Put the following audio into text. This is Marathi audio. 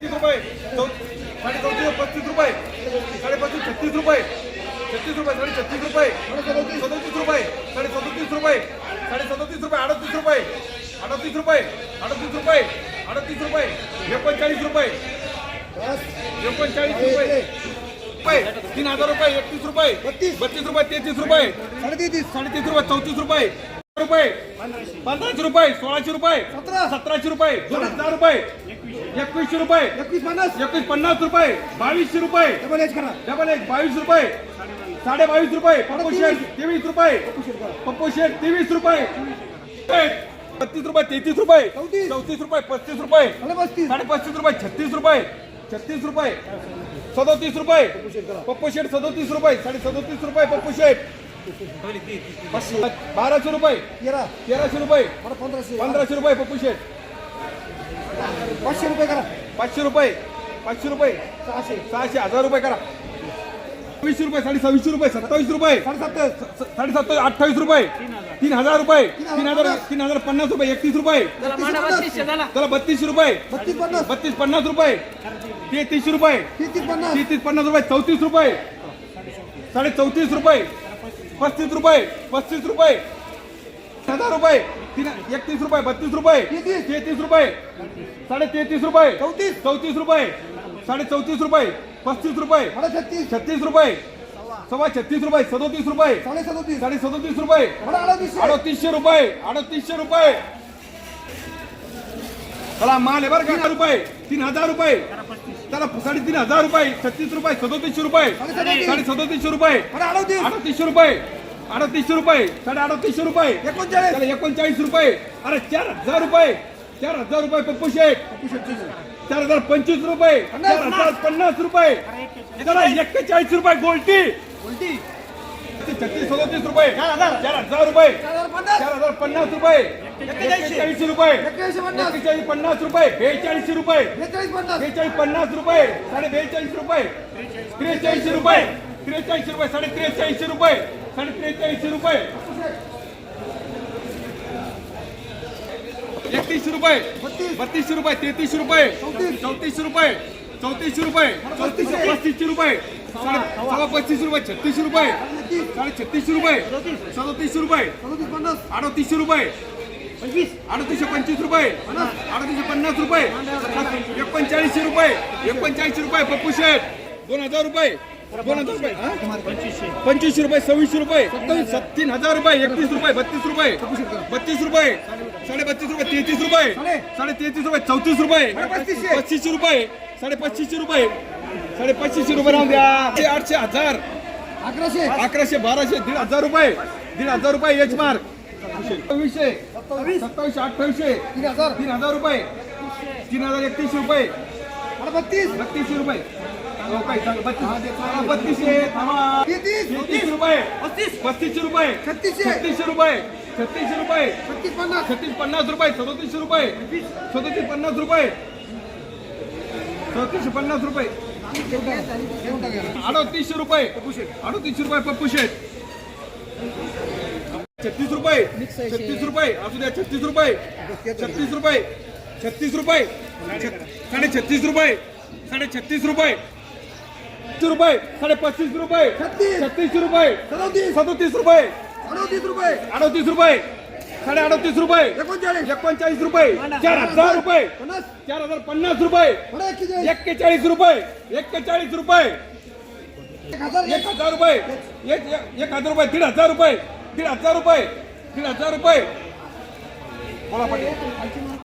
तीस रुपये. साडे चौतीस पस्तीस रुपये. साडे पस्तीस छत्तीस रुपये. छत्तीस रुपये साडे छत्तीस रुपये. सदोतीस रुपये. साडे सदतीस रुपये. साडे सदोतीस रुपये अडतीस रुपये. अडतीस रुपये. अडतीस रुपये. अडतीस रुपये. एकोणचाळीस रुपये. एकोणचाळीस रुपये. रुपये. तीन हजार रुपये एकतीस रुपये. बत्तीस. बत्तीस रुपये तेहतीस रुपये. साडेतीस साडेतीस रुपये चौतीस रुपये. रुपये. पंधराशे. रुपये सोळाशे रुपये सतरा. सतराशे रुपये दोन हजार रुपये एकवीसशे. रुपये एकवीस पन्नास. एकवीस पन्नास रुपये बावीसशे रुपये. डबल एच करा. डबल एक बावीस रुपये. साडे बावीस रुपये पप्पू शेठ तेवीस रुपये. पप्पू शेठ तेवीस रुपये. बत्तीस रुपये तेहतीस रुपये. चौतीस. चौतीस रुपये पस्तीस रुपये. साडे पस्तीस. साडे पस्तीस रुपये छत्तीस रुपये. छत्तीस रुपये. सदोतीस रुपये. पप्पू शेठ सदोतीस रुपये. साडे सदोतीस रुपये पप्पू शेठ. बाराशे रुपये. तेरा तेराशे रुपये. पंधराशे. पंधराशे रुपये पप्पू शेठ पाचशे रुपये करा. पाचशे रुपये. पाचशे रुपये. सहाशे. सहाशे हजार रुपये करा. सव्वीसशे रुपये साडे सव्वीसशे रुपये सत्तावीस रुपये. साडे सत्तर. अठ्ठावीस रुपये. तीन हजार रुपये. तीन हजार तीन हजार पन्नास रुपये एकतीस रुपये. चला बत्तीसशे रुपये. बत्तीस पन्नास. बत्तीस पन्नास रुपये. तेहतीसशे रुपये. तेहतीस पन्नास रुपये चौतीस रुपये. साडे चौतीस रुपये. पस्तीस रुपये पस्तीस रुपये. हजार रुपये. तीन एकतीस रुपये बत्तीस रुपये. तेहतीस. रुपये. साडे तेहतीस रुपये. चौतीस. चौतीस रुपये. साडे चौतीस रुपये. पस्तीस रुपये. छत्तीस. छत्तीस रुपये. सव्वा छत्तीस रुपये. सदोतीस रुपये. साडे सदोतीस. साडे सदोतीस रुपये. अडतीसशे. रुपये. अडतीसशे रुपये. चला माल आहे बरं का? रुपये. तीन हजार रुपये. चला साडेतीन हजार रुपये छत्तीस रुपये सदोतीसशे रुपये. साडे सदोतीसशे रुपये. अडतीसशे रुपये. अडतीसशे रुपये. साडे अडतीसशे रुपये. एकोणचाळीस. चला एकोणचाळीस रुपये. अरे चार हजार रुपये. चार हजार रुपये पप्पू शेठ चार हजार पंचवीस रुपये. पन्नास, चार हजार पन्नास रुपये. चला एक्केचाळीस रुपये गोल्टी. उलटी छत्तीस सदोतीस रुपये. चार हजार. रुपये. चार हजार पन्नास रुपये. एक्केचाळीस रुपये. एक्क्याऐंशी पन्नास. रुपये. बेचाळीस रुपये. बेचाळीस पन्नास. बेचाळीस रुपये. साडे बेचाळीस रुपये. त्रेचाळीस रुपये. त्रेचाळीस रुपये. साडे त्रेचाळीस रुपये. साडे त्रेचाळीस रुपये. एकतीस रुपये. बत्तीस. रुपये. तेहतीस रुपये. चौतीस. रुपये. चौतीस रुपये. चौतीस पस्तीस रुपये. साडे पस्तीस रुपये. छत्तीस रुपये. साडे छत्तीस रुपये. सदोतीस रुपये. अडतीसशे रुपये. अडतीसशे पंचवीस रुपये. अडतीसशे पन्नास रुपये. एकोणचाळीसशे रुपये. एकोणचाळीसशे रुपये. पप्पू शेठ. दोन हजार रुपये. दोन हजार रुपये? पंचवीसशे रुपये सव्वीसशे रुपये. सत्तावीस तीन हजार रुपये. एकतीस रुपये बत्तीस रुपये. बत्तीस रुपये. साडे बत्तीस रुपये तेहतीस रुपये. साडे. तेहतीस रुपये चौतीस रुपये. पस्तीसशे. रुपये. साडे पस्तीसशे रुपये. साडे पस्तीसशे रुपये राहून द्या. आठशे हजार. अकराशे. अकराशे बाराशे दीड हजार रुपये. दीड हजार रुपये एच मार्क सव्वीसशे सत्तावीस. सत्तावीसशे अठ्ठावीसशे. तीन हजार. तीन हजार रुपये. तीन हजार एकतीसशे रुपये. बत्तीस. बत्तीसशे रुपये. बत्तीस. बत्तीसशे. तेहतीस. रुपये. पस्तीस पस्तीसशे रुपये. छत्तीसशे. छत्तीसशे रुपये. छत्तीसशे रुपये. छत्तीस पन्नास. छत्तीस पन्नास रुपये. सदोतीसशे रुपये. सदोतीस पन्नास रुपये. सदोतीसशे पन्नास रुपये. अडतीसशे रुपये. अडतीसशे रुपये पप्पू शेठ छत्तीस रुपये छत्तीस रुपये असू द्या छत्तीस रुपये छत्तीस रुपये छत्तीस रुपये साडे छत्तीस रुपये साडे छत्तीस रुपये छत्तीस रुपये साडे पस्तीस रुपये छत्तीस. छत्तीस रुपये सदोतीस. सदोतीस रुपये अडतीस रुपये. अडतीस रुपये साडे अडतीस रुपये एकोणचाळीस. एकोणचाळीस रुपये चार हजार रुपये पन्नास. चार हजार पन्नास रुपये एक्केचाळीस. रुपये एक्केचाळीस रुपये एक हजार एक हजार रुपये एक एक- एक हजार रुपये दीड हजार रुपये दीड हजार रुपये दीड हजार रुपये. बोला पाटील.